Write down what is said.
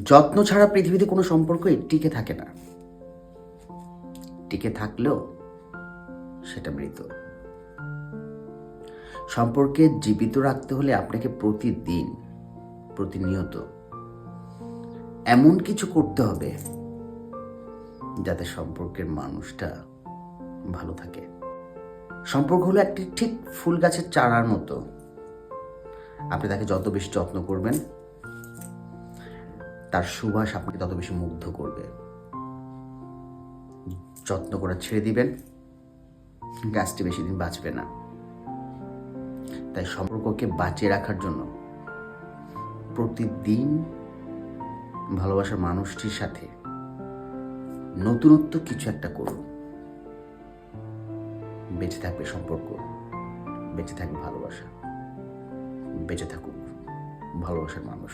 যত্ন ছাড়া পৃথিবীতে কোনো সম্পর্কই টিকে থাকে না। টিকে থাকলেও সেটা মৃত। সম্পর্কে জীবিত রাখতে হলে আপনাকে প্রতিদিন, প্রতিনিয়ত এমন কিছু করতে হবে যাতে সম্পর্কের মানুষটা ভালো থাকে। সম্পর্ক হলো একটি ঠিক ফুল গাছের চারার মতো। আপনি তাকে যত বেশি যত্ন করবেন তার সুবাস আপনাকে তত বেশি মুগ্ধ করবে। যত্ন করে ছেড়ে দিবেন গাছটি বেশি দিন বাঁচবে না। তাই সম্পর্ককে বাঁচিয়ে রাখার জন্য প্রতিদিন ভালোবাসার মানুষটির সাথে নতুনত্ব কিছু একটা করুন। বেঁচে থাকবে সম্পর্ক, বেঁচে থাকবে ভালোবাসা, বেঁচে থাকুক ভালোবাসার মানুষ।